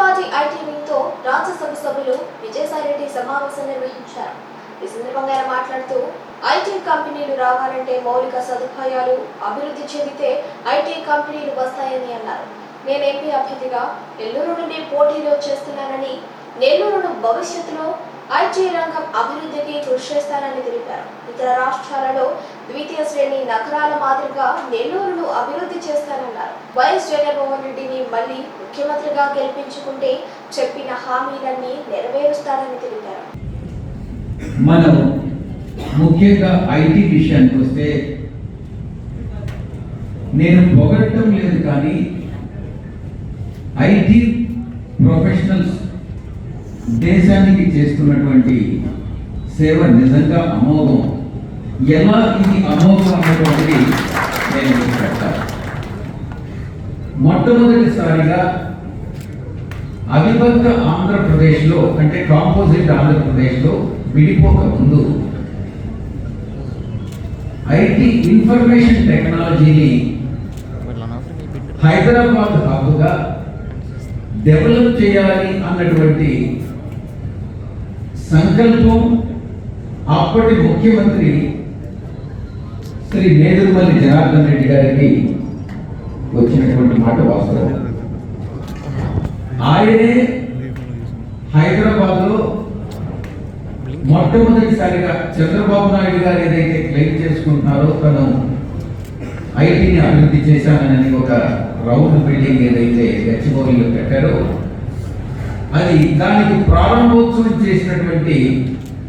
Party IT wing Rajya Sabha సభ్యులు విజయసాయిరెడ్డి సమావేశం నిర్వహించారు. ఈ సందర్భంగా ఆయన మాట్లాడుతూ ఐటీ కంపెనీలు రావాలంటే మౌలిక సదుపాయాలు అభివృద్ధి చెందితే ఐటీ కంపెనీలు వస్తాయని అన్నారు. నేను ఎంపీ అభ్యర్థిగా నెల్లూరు నుండి పోటీలో చేస్తున్నానని నెల్లూరును భవిష్యత్తులో ఐటీ రంగం అభివృద్ధికి కృషి చేస్తానని తెలిపారు. ఇతర రాష్ట్రాలలో ద్వితీయ శ్రేణి నగరాల మాదిరిగా నెల్లూరును అభివృద్ధి చేస్తానన్నారు వైఎస్ జగన్మోహన్ రెడ్డిని మళ్ళీ ముఖ్యమంత్రిగా గెలిపించుకుంటే చెప్పిన హామీలన్నీ నెరవేరుస్తారని తెలిపారు. మనం ముఖ్యంగా ఐటీ విషయానికి వస్తే నేను పొగడటం లేదు కానీ ఐటీ ప్రొఫెషనల్స్ దేశానికి చేస్తున్నటువంటి సేవ నిజంగా అమోఘం. ఎలా ఇది అమోఘం అన్నటువంటిది నేను చెప్తాను. మొట్టమొదటిసారిగా అవిభక్త ఆంధ్రప్రదేశ్లో అంటే కాంపోజిట్ ఆంధ్రప్రదేశ్లో విడిపోక ముందు ఐటీ ఇన్ఫర్మేషన్ టెక్నాలజీని హైదరాబాద్ హబ్గా డెవలప్ చేయాలి అన్నటువంటి సంకల్పం అప్పటి ముఖ్యమంత్రి శ్రీ నేదురుమల్లి జనార్దన్ రెడ్డి గారికి వచ్చినటువంటి మాట వాస్తవం. ఆయనే హైదరాబాద్లో మొట్టమొదటిసారిగా చంద్రబాబు నాయుడు గారు ఏదైతే క్లెయిమ్ చేసుకుంటున్నారో తను ఐటీని అభివృద్ధి చేశానని ఒక రౌండ్ బిల్డింగ్ ఏదైతే గచ్చిబౌలిలో కట్టారో అది దానికి ప్రారంభోత్సవం చేసినటువంటి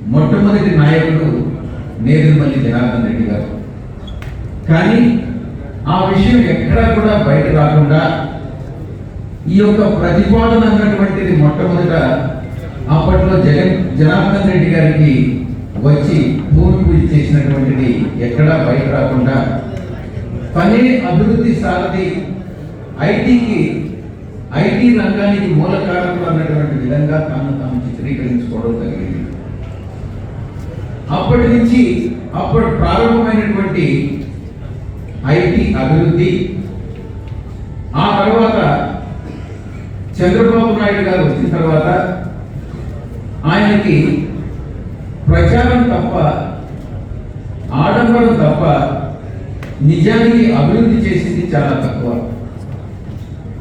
మొట్టమొదటి నాయకుడు నేదురుమల్లి జనార్దన్ రెడ్డి గారు. కానీ ఆ విషయం ఎక్కడా కూడా బయట రాకుండా ఈ యొక్క ప్రతిపాదన అన్నటువంటిది మొట్టమొదట అప్పట్లో జగన్ జనార్దన్ రెడ్డి గారికి వచ్చి భూమి పూజ చేసినటువంటిది ఎక్కడా బయట రాకుండా పని అభివృద్ధి సారథి ఐటీకి ఐటీ రంగానికి మూల కారకులు అన్నటువంటి విధంగా తాను తాను చిత్రీకరించుకోవడం జరిగింది. అప్పటి నుంచి అప్పటి ప్రారంభమైనటువంటి ఐటీ అభివృద్ధి ఆ తర్వాత చంద్రబాబు నాయుడు గారు వచ్చిన తర్వాత ఆయనకి ప్రచారం తప్ప ఆడంబరం తప్ప నిజానికి అభివృద్ధి చేసింది చాలా తక్కువ.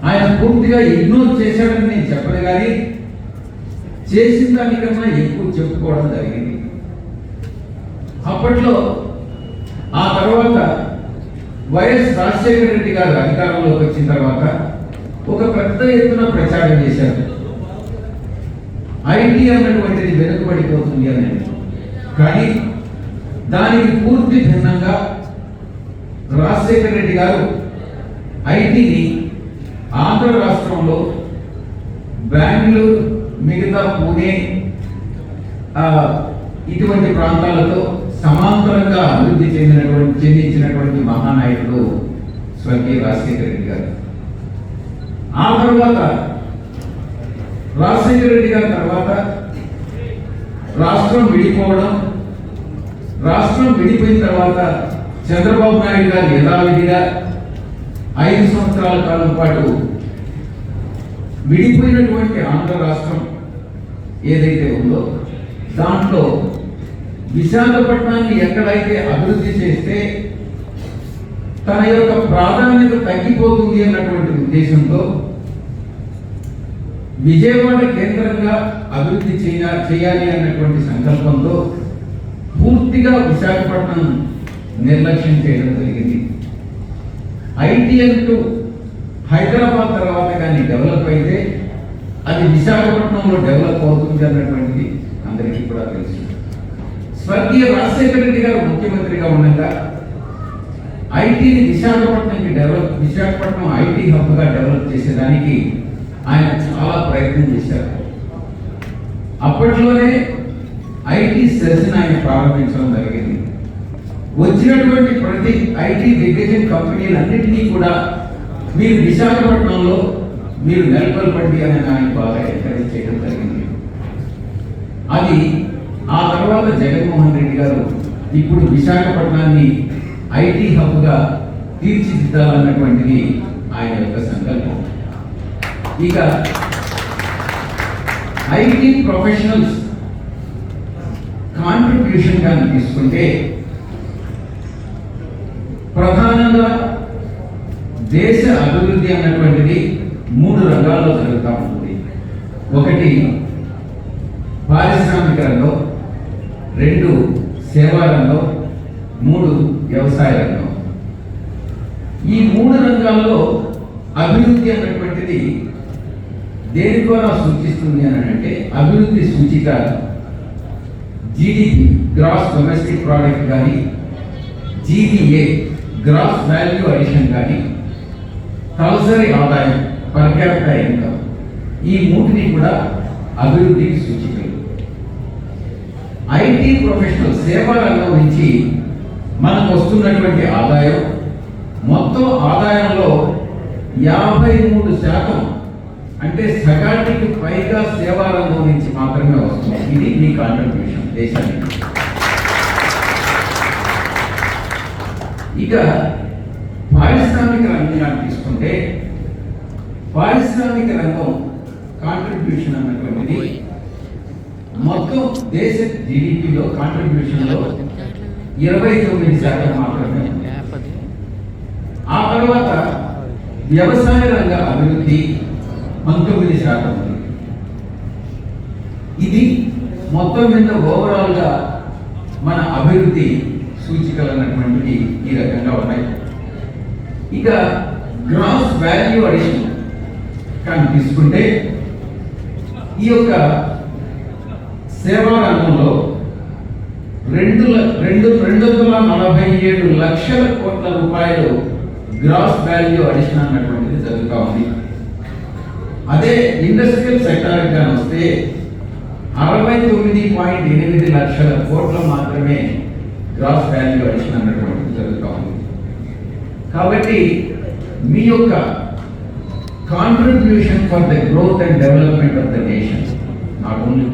ఆయన పూర్తిగా ఇగ్నోర్ చేశాడని నేను చెప్పను కానీ చేసిన దానికన్నా ఎక్కువ చెప్పుకోవడం జరిగింది. అప్పట్లో ఆ తర్వాత వైఎస్ రాజశేఖర రెడ్డి గారు అధికారంలోకి వచ్చిన తర్వాత ఒక పెద్ద ఎత్తున ప్రచారం చేశారు. ఐటీ అన్నటువంటిది వెనుకబడిపోతుంది అని. కానీ దానికి పూర్తి భిన్నంగా రాజశేఖర రెడ్డి గారు ఐటీని ఆంధ్ర రాష్ట్రంలో బెంగళూరు మిగతా పూణే ఇటువంటి ప్రాంతాలతో సమాంతరంగా అభివృద్ధి చెందినటువంటి చెందించినటువంటి మహానాయకుడు స్వర్గీయ రాజశేఖర రెడ్డి గారు. ఆ తర్వాత రాజశేఖర రెడ్డి గారి తర్వాత రాష్ట్రం విడిపోవడం రాష్ట్రం విడిపోయిన తర్వాత చంద్రబాబు నాయుడు గారు యథావిధిగా ఐదు సంవత్సరాల కాలం పాటు విడిపోయినటువంటి ఆంధ్ర రాష్ట్రం ఏదైతే ఉందో దాంట్లో విశాఖపట్నాన్ని ఎక్కడైతే అభివృద్ధి చేస్తే తన యొక్క ప్రాధాన్యత తగ్గిపోతుంది అన్నటువంటి ఉద్దేశంతో విజయవాడ కేంద్రంగా అభివృద్ధి చేయ చేయాలి అన్నటువంటి సంకల్పంతో పూర్తిగా విశాఖపట్నం నిర్లక్ష్యం చేయడం జరిగింది. ఐటీ అంటూ హైదరాబాద్ తర్వాత కానీ డెవలప్ అయితే అది విశాఖపట్నంలో డెవలప్ అవుతుంది అన్నటువంటిది అందరికీ కూడా తెలుసు. స్వర్గీయ రాజశేఖర రెడ్డి గారు ముఖ్యమంత్రిగా ఉండగా ఐటీని విశాఖపట్నంకి డెవలప్ విశాఖపట్నం ఐటీ హబ్గా డెవలప్ చేసేదానికి ఆయన చాలా ప్రయత్నం చేశారు. అప్పట్లోనే ఐటీ సెల్స్ ఆయన ప్రారంభించడం జరిగింది. వచ్చినటువంటి ప్రతి ఐటీ దిగ్గజం కంపెనీలన్నింటినీ కూడా మీరు విశాఖపట్నంలో మీరు నెలకొల్పండి అని ఆయన బాగా ఎంకరేజ్ చేయడం జరిగింది. అది ఆ తర్వాత జగన్మోహన్ రెడ్డి గారు ఇప్పుడు విశాఖపట్నాన్ని ఐటీ హబ్గా తీర్చిదిద్దాలన్నటువంటిది ఆయన యొక్క సంకల్పం. ఇక ఐటీ ప్రొఫెషనల్స్ కాంట్రిబ్యూషన్ కానీ తీసుకుంటే ప్రధానంగా దేశ అభివృద్ధి అన్నటువంటిది మూడు రంగాల్లో జరుగుతూ ఉంటుంది. ఒకటి పారిశ్రామిక రంగం రెండు సేవా రంగం మూడు వ్యవసాయ రంగం ఈ మూడు రంగాల్లో అభివృద్ధి అన్నటువంటిది దేని ద్వారా సూచిస్తుంది అని అంటే అభివృద్ధి సూచిక జీడిపి గ్రాస్ డొమెస్టిక్ ప్రోడక్ట్ కానీ జీడిఏ. గ్రాస్ వాల్యూ అడిషన్ కానీ తలసరి ఆదాయం పర్ క్యాపిటల్ ఇన్కమ్ ఈ మూటిని కూడా అభివృద్ధికి సూచికలు. ఐటీ ప్రొఫెషనల్ సేవా రంగం నుంచి మనకు వస్తున్నటువంటి ఆదాయం మొత్తం ఆదాయంలో యాభై మూడు శాతం అంటే సగానికి పైగా సేవా రంగం నుంచి మాత్రమే వస్తుంది. ఇది మీ కాంట్రిబ్యూషన్ దేశానికి. ఇక పారిశ్రామిక రంగాన్ని తీసుకుంటే పారిశ్రామిక రంగం కాంట్రిబ్యూషన్ అన్నటువంటిది మొత్తం దేశ జీడిపిలో కాంట్రిబ్యూషన్లో ఇరవై తొమ్మిది శాతం మాత్రమే ఆ తర్వాత వ్యవసాయ రంగ అభివృద్ధి పంతొమ్మిది శాతం ఉంది. ఇది మొత్తం మీద ఓవరాల్గా మన అభివృద్ధి సూచికలు అన్నటువంటివి ఈ రకంగా ఉన్నాయి. ఇక గ్రాస్ వాల్యూ అడిషన్ కానీ తీసుకుంటే ఈ యొక్క సేవా రంగంలో రెండు రెండు రెండు వందల నలభై ఏడు లక్షల కోట్ల రూపాయలు గ్రాస్ వాల్యూ అడిషన్ అన్నటువంటిది జరుగుతూ ఉంది. అదే ఇండస్ట్రియల్ సెక్టార్ కానీ వస్తే అరవై తొమ్మిది పాయింట్ ఎనిమిది లక్షల కోట్ల మాత్రమే గ్రాస్ వాల్యూ అడిషన్ అన్నటువంటిది జరుగుతూ ఉంది కాబట్టి మీ యొక్క contribution for the growth and development of the nation not only